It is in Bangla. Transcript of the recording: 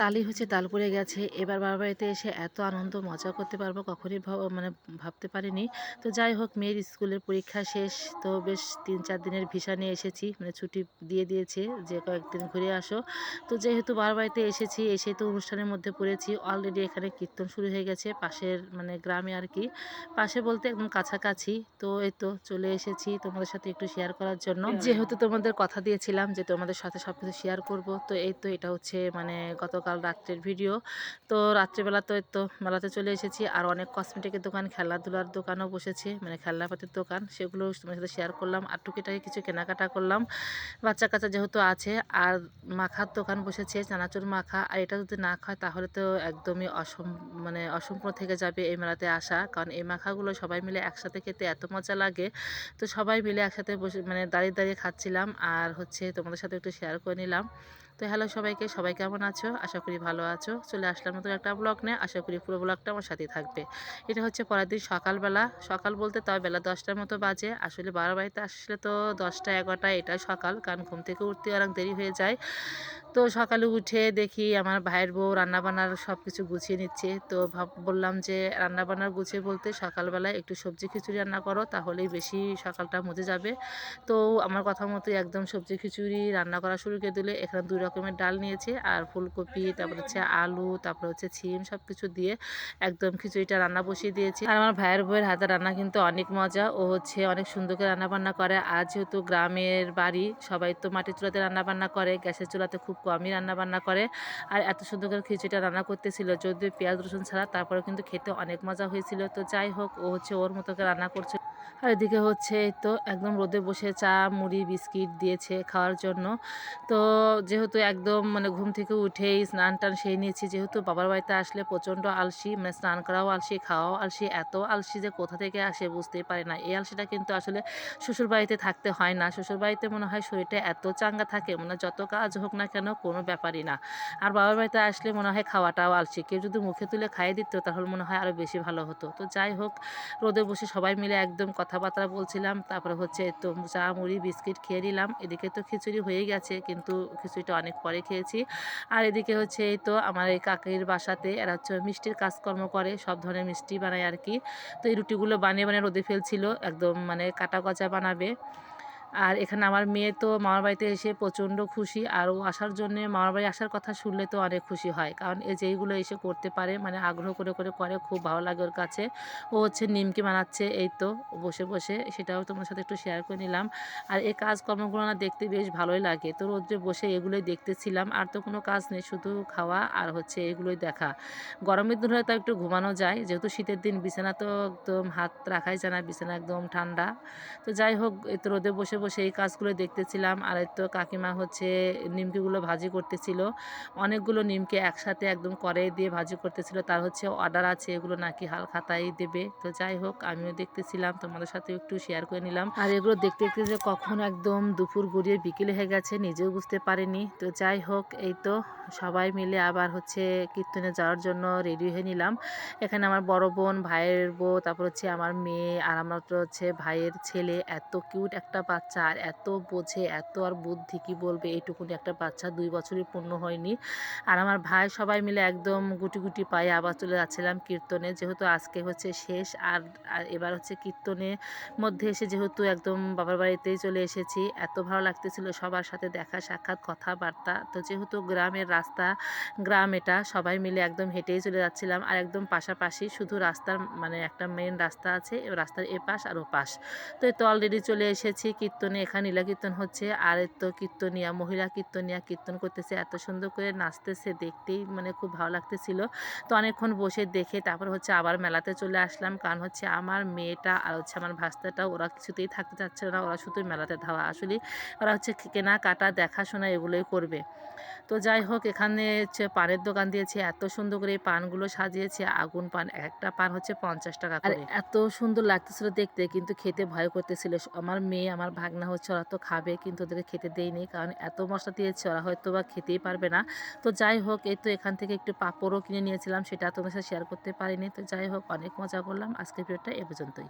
তালই হচ্ছে তাল পড়ে গেছে। এবার বাবার বাড়িতে এসে এত আনন্দ মজা করতে পারব কখনই মানে ভাবতে পারিনি। তো যাই হোক মেয়ের স্কুলের পরীক্ষা শেষ। তো বেশ তিন চার দিনের ভিসা নিয়ে এসেছি। মানে ছুটি দিয়ে দিয়েছে যে কয়েকদিন ঘুরে আসো। তো যেহেতু বাবার বাড়িতে এসেছি এসে তো অনুষ্ঠানের মধ্যে পড়েছি। অলরেডি এখানে কীর্তন শুরু হয়ে গেছে পাশের মানে গ্রামে আর কি। পাশে বলতে একদম কাছাকাছি। তো এই তো চলে এসেছি তোমাদের সাথে একটু শেয়ার করার জন্য। যেহেতু তোমাদের কথা দিয়েছিলাম যে তোমাদের সাথে সব কিছু শেয়ার করব তো এই তো এটা হচ্ছে মানে গতকাল রাত্রের ভিডিও। তো রাত্রেবেলা তো তো মেলাতে চলে এসেছি। আর অনেক কসমেটিকের দোকান, খেলাধুলার দোকানও বসেছে মানে খেলনাপাতির দোকান। সেগুলো তোমার সাথে শেয়ার করলাম। আর টুকিটাকি কিছু কেনাকাটা করলাম। বাচ্চা কাচ্চা যেহেতু আছে, আর মাখার দোকান বসেছে, চানাচুর মাখা। আর এটা যদি না খায়, তাহলে তো একদমই অসম মানে অসম্পূর্ণ থেকে যাবে এই মেলাতে আসা। কারণ এই মাখাগুলো সবাই মিলে একসাথে খেতে এত মজা লাগে। তো সবাই মিলে একসাথে বসে মানে দাঁড়িয়ে দাঁড়িয়ে খাচ্ছিলাম। আর হচ্ছে তোমাদের সাথে একটু শেয়ার করে নিলাম। তো হ্যালো সবাইকে, সবাই কেমন আছো? আশা করি ভালো আছো। চলে আসলাম নতুন একটা ব্লগ নিয়ে। আশা করি পুরো ব্লগটা আমার সাথেই থাকবে। এটা হচ্ছে পরের দিন সকালবেলা। সকাল বলতে তাও বেলা দশটার মতো বাজে। আসলে বারো বাড়িতে আসলে তো দশটা, এগারোটা এটা সকাল। কারণ ঘুম থেকে উঠতে অনেক দেরি হয়ে যায়। তো সকালে উঠে দেখি আমার ভাইয়ের বউ রান্নাবান্নার সব কিছু গুছিয়ে নিচ্ছে। তো ভাব, বললাম যে, রান্নাবান্নার গুছিয়ে বলতে সকালবেলায় একটু সবজি খিচুড়ি রান্না করো, তাহলেই বেশি সকালটা মজে যাবে। তো আমার কথা মতো একদম সবজি খিচুড়ি রান্না করা শুরু করে দিলে এখানে দুই রকমের ডাল নিয়েছে, আর ফুলকপি, তারপর হচ্ছে আলু, তারপর হচ্ছে ছিম সব কিছু দিয়ে একদম খিচুড়িটা রান্না বসিয়ে দিয়েছি। আর আমার ভাইয়ের বউয়ের হাতে রান্না কিন্তু অনেক মজা, ও হচ্ছে অনেক সুন্দর করে রান্নাবান্না করে। আর যেহেতু গ্রামের বাড়ি, সবাই তো মাটির চুলাতে রান্না বান্না করে, গ্যাসের চুলাতে খুব কমই রান্না বান্না করে। আর এত সুন্দর করে খিচুড়িটা রান্না করতেছিল। যদিও পেঁয়াজ রসুন ছাড়া তারপরে কিন্তু খেতে অনেক মজা হয়েছিল। তো যাই হোক, ও হচ্ছে ওর মতো করে রান্না করছে। আর এদিকে হচ্ছে তো একদম রোদে বসে চা, মুড়ি, বিস্কিট দিয়েছে খাওয়ার জন্য। তো যেহেতু একদম মানে ঘুম থেকে উঠেই স্নান টান সেই নিয়েছি, যেহেতু বাবার বাড়িতে আসলে প্রচণ্ড আলসি মানে স্নান করাও আলসি, খাওয়াও আলসি, এত আলসি যে কোথা থেকে আসে বুঝতেই পারে না। এই আলসিটা কিন্তু আসলে শ্বশুর বাড়িতে থাকতে হয় না। শ্বশুর বাড়িতে মনে হয় শরীরটা এত চাঙ্গা থাকে মানে যত কাজ হোক না কেন কোনো ব্যাপারই না। আর বাবার বাড়িতে আসলে মনে হয় খাওয়াটাও আলসি। কেউ যদি মুখে তুলে খাইয়ে দিত তাহলে মনে হয় আরও বেশি ভালো হতো। তো যাই হোক, রোদে বসে সবাই মিলে একদম কথাবার্তা বলছিলাম। তারপরে হচ্ছে তো চা, মুড়ি, বিস্কিট খেয়ে নিলাম। এদিকে তো খিচুড়ি হয়ে গেছে, কিন্তু খিচুড়িটা অনেক পরে খেয়েছি। আর এদিকে হচ্ছে এই তো আমার এই কাকির বাসাতে এরা হচ্ছে মিষ্টির কাজকর্ম করে, সব ধরনের মিষ্টি বানায় আর কি। তো এই রুটিগুলো বানিয়ে বানিয়ে রোদে ফেলছিল, একদম মানে কাটা গজা বানাবে। আর এখানে আমার মেয়ে তো মামার বাড়িতে এসে প্রচণ্ড খুশি আর ও আসার জন্যে মামার বাড়ি আসার কথা শুনলে তো অনেক খুশি হয়। কারণ এই যেইগুলো এসে করতে পারে মানে আগ্রহ করে করে করে খুব ভালো লাগে ওর কাছে। ও হচ্ছে নিমকি বানাচ্ছে এই তো বসে বসে সেটাও তোমার সাথে একটু শেয়ার করে নিলাম। আর এই কাজকর্মগুলো না দেখতে বেশ ভালোই লাগে। তো রোদ্রে বসে এগুলোই দেখতেছিলাম, আর তো কোনো কাজ নেই, শুধু খাওয়া আর হচ্ছে এগুলোই দেখা। গরমের দিন হলে তো একটু ঘুমানো যায়, যেহেতু শীতের দিন বিছানা তো একদম হাত রাখাই যায় না, বিছানা একদম ঠান্ডা। তো যাই হোক তো রোদে বসে বসে এই কাজগুলো দেখতেছিলাম। আর তো কাকিমা হচ্ছে নিমকিগুলো ভাজি করতেছিল। অনেকগুলো নিমকি একসাথে একদম কড়াই দিয়ে ভাজি করতেছিল। তার হচ্ছে অর্ডার আছে, এগুলো নাকি হাল খাতায় দেবে। তো যাই হোক, আমিও দেখতেছিলাম, তোমাদের সাথে একটু শেয়ার করে নিলাম। আর এগুলো দেখতে দেখতে যে কখন একদম দুপুর গড়িয়ে বিকেল হয়ে গেছে, নিজেও বুঝতে পারিনি। তো যাই হোক, এই তো সবাই মিলে আবার হচ্ছে কীর্তনে যাওয়ার জন্য রেডি হয়ে নিলাম। এখানে আমার বড় বোন, ভাইয়ের বউ, তারপর হচ্ছে আমার মেয়ে, আর আমার তো হচ্ছে ভাইয়ের ছেলে। এত কিউট একটা বাচ্চা। আর এত বোঝে, এত আর বুদ্ধি কি বলবে? এইটুকুনি একটা বাচ্চা দুই বছরই পূর্ণ হয়নি। আর আমার ভাই সবাই মিলে একদম গুটি গুটি পায়ে আবার চলে যাচ্ছিলাম কীর্তনে। যেহেতু আজকে হচ্ছে শেষ, আর এবার হচ্ছে কীর্তনের মধ্যে এসে যেহেতু একদম বাবার বাড়িতেই চলে এসেছি, এত ভালো লাগতেছিল সবার সাথে দেখা, সাক্ষাৎ, কথাবার্তা। তো যেহেতু গ্রামের রাস্তা, গ্রাম এটা, সবাই মিলে একদম হেঁটেই চলে যাচ্ছিলাম। আর একদম পাশাপাশি শুধু রাস্তার মানে একটা মেন রাস্তা আছে রাস্তার এ পাশ আর ও পাশ তো এই তো অলরেডি চলে এসেছি কীর্তনে এখানে নীলা কীর্তন হচ্ছে। আর তো কীর্তনিয়া মহিলা কীর্তনিয়া কীর্তন করতেছে এত সুন্দর করে নাচতেছে দেখতেই মানে খুব ভালো লাগতেছিল। তো অনেকক্ষণ বসে দেখে তারপর হচ্ছে আবার মেলাতে চলে আসলাম। কারণ হচ্ছে আমার মেয়েটা আর হচ্ছে আমার ভাস্তাটা ওরা কিছুতেই থাকতে চাচ্ছে না ওরা শুধু মেলাতে ধাওয়া। আসলে ওরা হচ্ছে কেনাকাটা দেখাশোনা এগুলোই করবে। তো যাই হোক এখানে হচ্ছে পানের দোকান দিয়েছে এত সুন্দর করে এই পানগুলো সাজিয়েছে। আগুন পান একটা পান হচ্ছে পঞ্চাশ টাকা আর এত সুন্দর লাগতেছিল দেখতে কিন্তু খেতে ভয় করতেছিল। আমার মেয়ে আমার ভাগনা হচ্ছে, ওরা তো খাবে কিন্তু ওদেরকে খেতে দেয়নি। কারণ এত মশলা দিয়েছে, ওরা হয়তো বা খেতেই পারবে না। তো যাই হোক, এই তো এখান থেকে একটু পাঁপড়ও কিনে নিয়েছিলাম, সেটা তোমার সাথে শেয়ার করতে পারিনি। তো যাই হোক, অনেক মজা করলাম। আজকের ভিডিওটা এ পর্যন্তই।